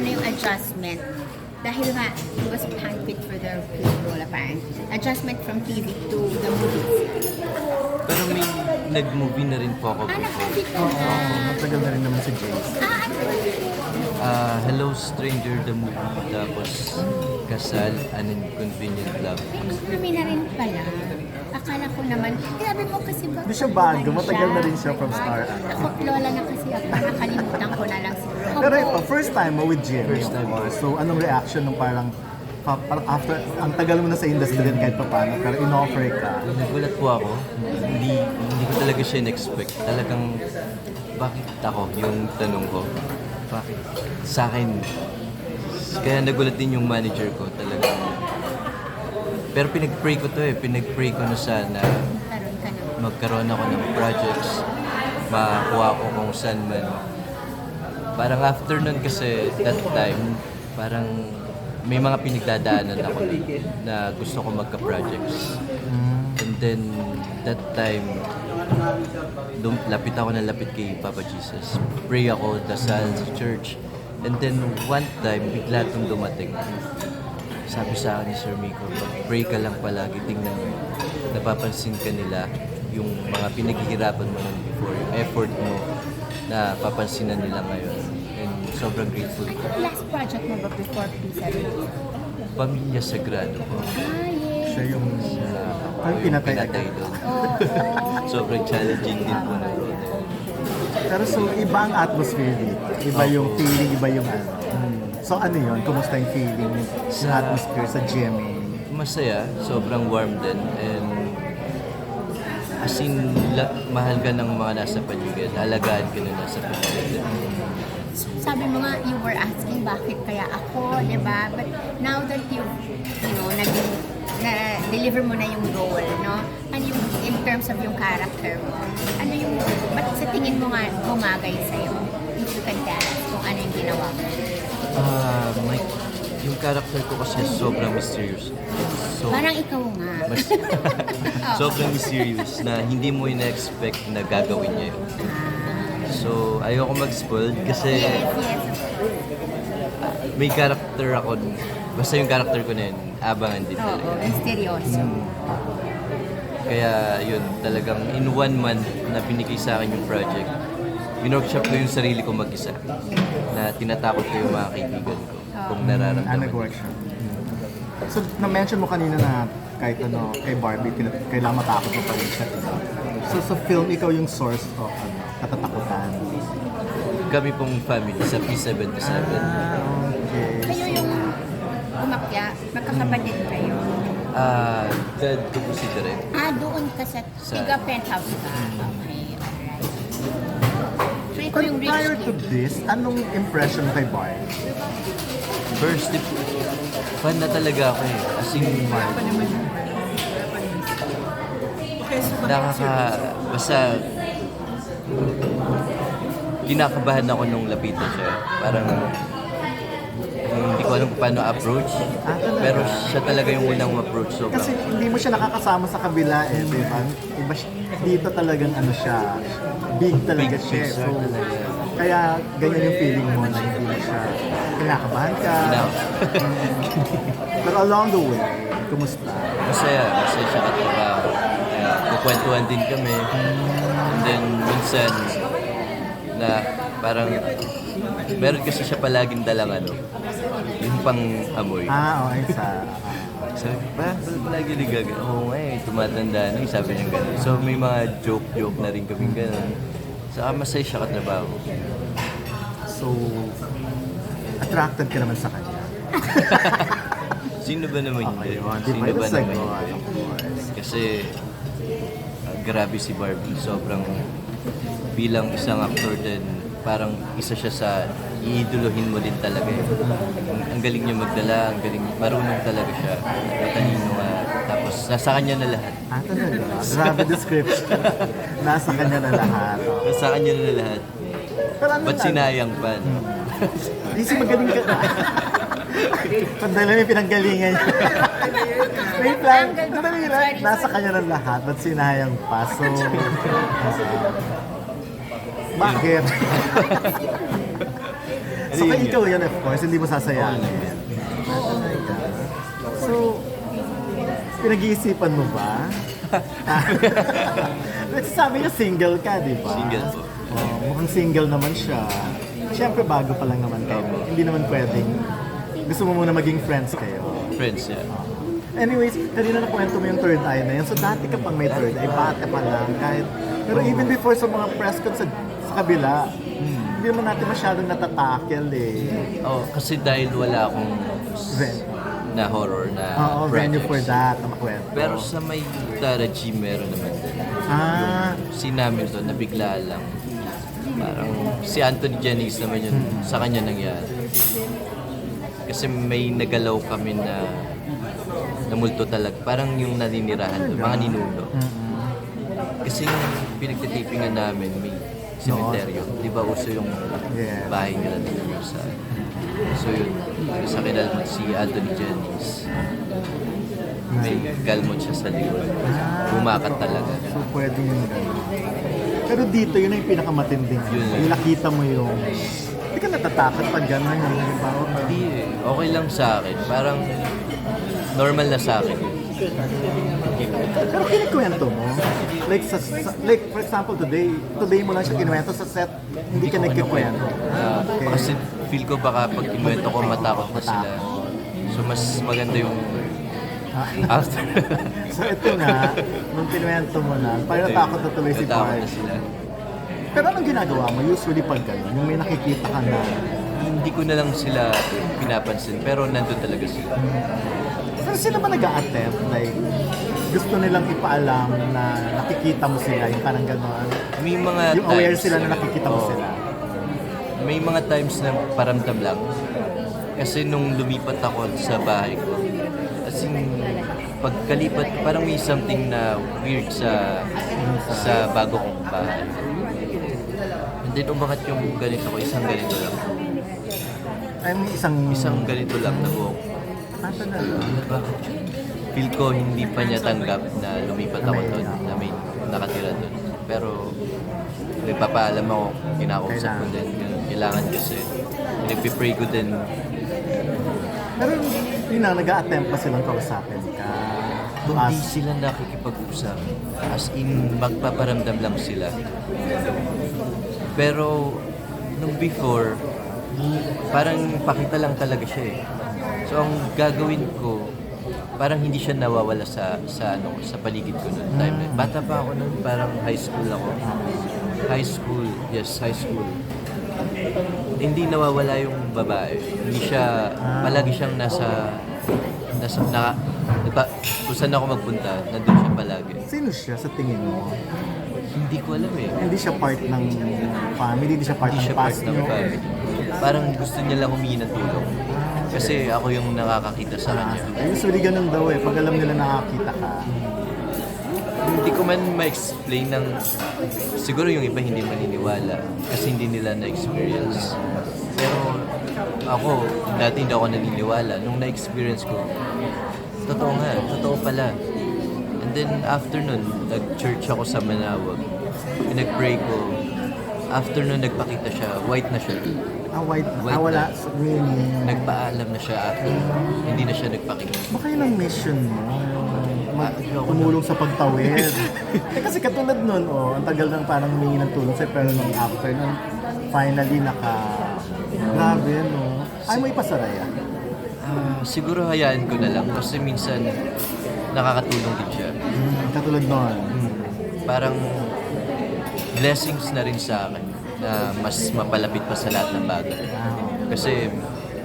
ano yung adjustment. Dahil nga, he was handpicked for the lead role apparently. Adjustment from TV to the movies. Pero may nag-movie na rin po ako Ah, before. nakabit ka na. matagal na rin naman si Jace. Ah, ano? Ah, Hello Stranger the movie. Tapos Kasal, An Inconvenient Love. Ay, marami na rin pala. Akala ko naman, grabe mo kasi ba? Hindi siya bago, matagal na rin siya from Star Act. Ako, lola na kasi ako, nakakalimutan ko na lang. Pero ito, first time mo with Jimmy. First time. of course. So, anong reaction nung parang, pa- parang after, ang tagal mo na sa industry din kahit pa paano, pero in-offer ka. Nagulat po ako. Hindi, hindi ko talaga siya in-expect. Talagang, bakit ako? Yung tanong ko. Bakit? Sa akin, kaya nagulat din yung manager ko talaga. Pero pinag-pray ko to eh. Pinag-pray ko na sana Karoon ka na. magkaroon ako ng projects, makakuha ko kung saan man. Parang after nun kasi, that time, parang may mga pinagdadaanan ako na, na gusto ko magka-projects. And then, that time, dum, lapit ako na lapit kay Papa Jesus. Pray ako, dasal sa church. And then, one time, bigla itong dumating. Sabi sa akin ni Sir Miko, pray ka lang palagi, tingnan mo. Napapansin ka nila yung mga pinaghihirapan mo nun before, yung effort mo na papansinan nila ngayon. And sobrang grateful ko. Last project mo ba before P7? Pamilya Sagrado po. Ah, yes. Siya yung, Uh, Ang pinatay pinatay doon. Oo. Sobrang challenging din po na role. pero so, iba ang atmosphere dito. Iba yung feeling, iba yung ano. So, ano yun? Kumusta yung feeling, yung Sa- atmosphere sa GMA? Masaya, sobrang warm din. And as in, la- mahal ka ng mga nasa paligid. Alagaan ka na nasa paligid. Sabi mo nga, you were asking bakit kaya ako, di ba? But now that you, you know, nag, na deliver mo na yung role, no? Ano yung, in terms of yung character mo, ano yung, ba't sa tingin mo nga bumagay sa'yo? If you can tell us kung ano yung ginawa mo. Ah, my, yung character ko kasi sobrang mysterious. So, Parang ikaw nga. mas, sobrang mysterious na hindi mo ina-expect na gagawin niya yun. So, ayoko mag-spoil kasi Yes, yes. may character ako. Basta yung character ko na yun, abangan din Oo, talaga. misteryoso. Kaya yun, talagang in one month na binigay sa akin yung project, winworkshop ko yung sarili ko mag-isa. Na tinatakot ko yung mga kaibigan ko kung Ah, nararamdaman nila. nag-workshop. So, na-mention mo kanina na kahit ano, kay Barbie, tin- kailangan matakot mo pa rin siya. So, sa film, ikaw yung source of ano, katatakutan. Kami pong family sa P77. Ah, okay. Kayo yung umakya, magkakapatid kayo. Ah, dad ko po si Direk. Ah, doon ka sa, Sa- tiga penthouse ka. Okay, alright. Ikaw yung rich Prior to this, anong impression kay Barbie? First, tip, fan na talaga ako eh. As in, nakaka... Basta, kinakabahan ako nung lapitan siya. Parang, kung paano approach. Ah, talaga? Pero siya talaga yung unang approach. So, Kasi hindi mo siya nakakasama sa kabila eh, di ba? Iba siya, dito talagang ano siya, big talaga Big siya. star So, talaga. kaya ganyan yung feeling mo na hindi siya kinakabahan ka. Now, Pero along the way, kumusta? masaya. Masaya siya katrabaho. Kaya, kukwentuhan din kami. And then, minsan, na parang, meron kasi siya palaging dalang ano, yung pang amoy. Ah, okay, sa... Sabi ko, ba, palagi nagaga? Oo nga eh, tumatanda na eh, sabi niya gano'n. So may mga joke-joke na rin kaming gano'n. Saka masaya siya katrabaho. So, attracted ka naman sa kanya. Sino ba naman Okay, yun. Di Sino ba? naman oh, course. Kasi ah, grabe si Barbie. Sobrang bilang isang actor din, parang isa siya sa iidolohin mo din talaga. eh. Ang, ang galing niya magdala, ang galing, marunong talaga siya. Matalino nga. Tapos nasa kanya na lahat. Ah, talaga? Grabe description. Nasa kanya na lahat. Nasa kanya na lahat. Pero ano Ba't sinayang pa? Easy magaling ka. Pandala yung pinanggalingan niya. May plan. Madali lang. Nasa kanya ng lahat. Ba't sinayang pa? So, bakit? So, yun. ikaw yan, of course, hindi mo sasayangin. Oo. So, pinag-iisipan mo ba? Nagsasabi niya single ka, di ba? Single po. Oh, mukhang single naman siya. Siyempre, bago pa lang naman kayo. Hindi naman pwedeng, gusto mo muna maging friends kayo. Friends yan. Anyways, kanina nakwento mo yung third eye na yan. So dati ka pang may third eye, bata pa lang. Kahit, pero even before sa mga press con sa, sa kabila, hindi naman natin masyadong natatakel eh. Oh, kasi dahil wala akong Ven- na horror na Oo, venue for that, na makwento. Pero sa may Tara G, meron naman din. ah, Si Hamilton, nabigla lang. Parang si Anthony Jennings naman yun, sa kanya nangyari. Kasi may nagalaw kami na namulto talaga. Parang yung naninirahan mga ninuno. Kasi yung pinagtitipingan namin, may cemeteryo. Di ba uso yung bahay nila dito sa... So yun, sa kinal si Anthony Jennings. May galmot siya sa likod. Bumakat talaga. so pwede yun ganun. Pero dito, yun ang pinakamatinding. Yun. Yung nakita mo yung, hindi ka natatakot pag gano'n yung halimbawa. Okay lang sa akin. Parang normal na sa akin. Pero kinikwento mo. Like, sa, sa- like, for example, today, today mo lang siya kinuwento sa set, hindi ka nagkikwento. Ah, Okay. Kasi feel ko baka pag kinuwento ko matakot na sila. So mas maganda yung after. So ito nga, nung kinuwento mo na, parang natakot na tuloy si Natakot na sila. Pero anong ginagawa mo usually pag gano'n? Yung may nakikita ka na, Hindi ko na lang sila pinapansin pero nandun talaga sila. pero sila ba nag attempt Like, gusto nilang ipaalam na nakikita mo sila, yung parang gano'n. May mga Yung aware times- sila na nakikita mo Oo. sila. May mga times na paramdam lang. Kasi nung lumipat ako sa bahay ko, as in, pagkalipat, parang may something na weird sa sa bago kong bahay. And then umangat yung ganito ko, isang ganito lang. Ay, may isang... Isang ganito lang na buhok. Ah, talaga? Feel ko hindi pa niya tanggap na lumipat ako doon, na may nakatira doon. Pero nagpapaalam ako, kinakausap ko din. Kailangan kasi. Nagpipray ko din. Pero yun na, nag attempt pa silang kausapin ka. Hindi sila nakikipag-usap. As in, magpaparamdam lang sila. Pero, nung before, parang pakita lang talaga siya eh. So, ang gagawin ko, parang hindi siya nawawala sa sa ano sa paligid ko noon time na yun. Bata pa ako noon, parang high school ako. High school, yes, high school. Hindi nawawala yung babae. Hindi siya, palagi siyang nasa, nasa, na, nagpa, kung saan ako magpunta, nandun siya palagi. Sino siya sa tingin mo? Hindi ko alam eh. Hindi siya part ng family, hindi siya part Hindi ng siya part past ng nyo. family. Parang gusto niya lang humingi ng tulong. Kasi ako yung nakakakita sa kanya. Usually ganun daw eh, pag alam nila nakakita ka. Hindi ko man ma-explain ng... Siguro yung iba hindi maniniwala kasi hindi nila na-experience. Pero ako, dati hindi ako naniniwala. Nung na-experience ko, totoo nga, totoo pala. And then after nun, nag-church ako sa Manawag. Pinag-pray ko. After nun, nagpakita siya. White na siya. Ah, white, White ah, na. Meaning, Nagpaalam na siya after. Hindi na siya nagpakita. baka yun ang mission mo. Mag, tumulong sa pagtawid. eh, kasi katulad nun, oh, ang tagal nang parang humingi ng tulong sa'yo, pero nung after nun, finally naka... Grabe, no? Ay, mo ipasaraya. Ah, siguro hayaan ko na lang kasi minsan nakakatulong din siya. Hmm, katulad nun. Parang blessings na rin sa akin na mas mapalapit pa sa lahat ng bagay. Kasi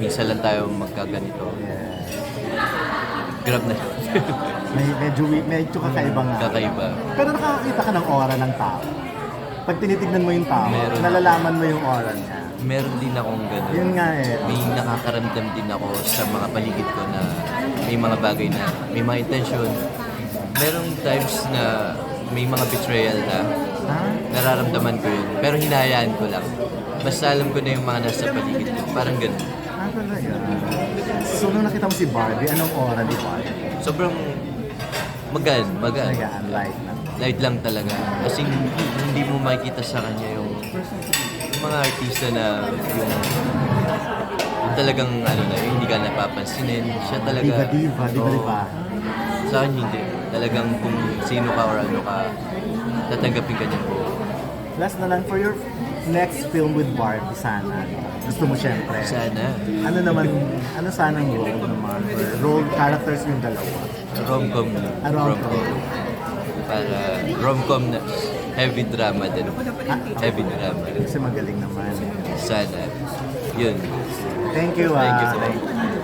minsan lang tayo magkaganito. Grab na. May, medyo, medyo kakaiba nga. Kakaiba. Pero nakakakita ka ng aura ng tao. Pag tinitignan mo yung tao, Meron. nalalaman mo yung aura niya. Meron din akong ganun. Yun nga eh. May nakakaramdam din ako sa mga paligid ko na may mga bagay na may mga intention. Merong times na may mga betrayal na Ha? nararamdaman ko yun. Pero hinahayaan ko lang. Basta alam ko na yung mga nasa paligid ko. Parang ganun. Ah, talaga. So, nung nakita mo si Barbie, anong aura ni Barbie? Sobrang magaan, magaan. Talaga, unlike na. Light lang talaga. Kasi hindi, hindi mo makikita sa kanya yung, yung mga artista na yung yung talagang ano na, yung hindi ka napapansinin. Siya talaga. Diba, diba, Oo. diba? Sa akin hindi. Talagang kung sino ka or ano ka, tatanggapin ka niya. Last na lang, for your next film with Barbie, sana. Gusto mo syempre. Sana. Ano naman, ano sana ang role naman? Or role characters yung dalawa? Rom-com. Ah, rom-com. Para rom-com na heavy drama din. Heavy drama. Kasi magaling naman. Sana. Yun. Thank you, ah. Thank you so much.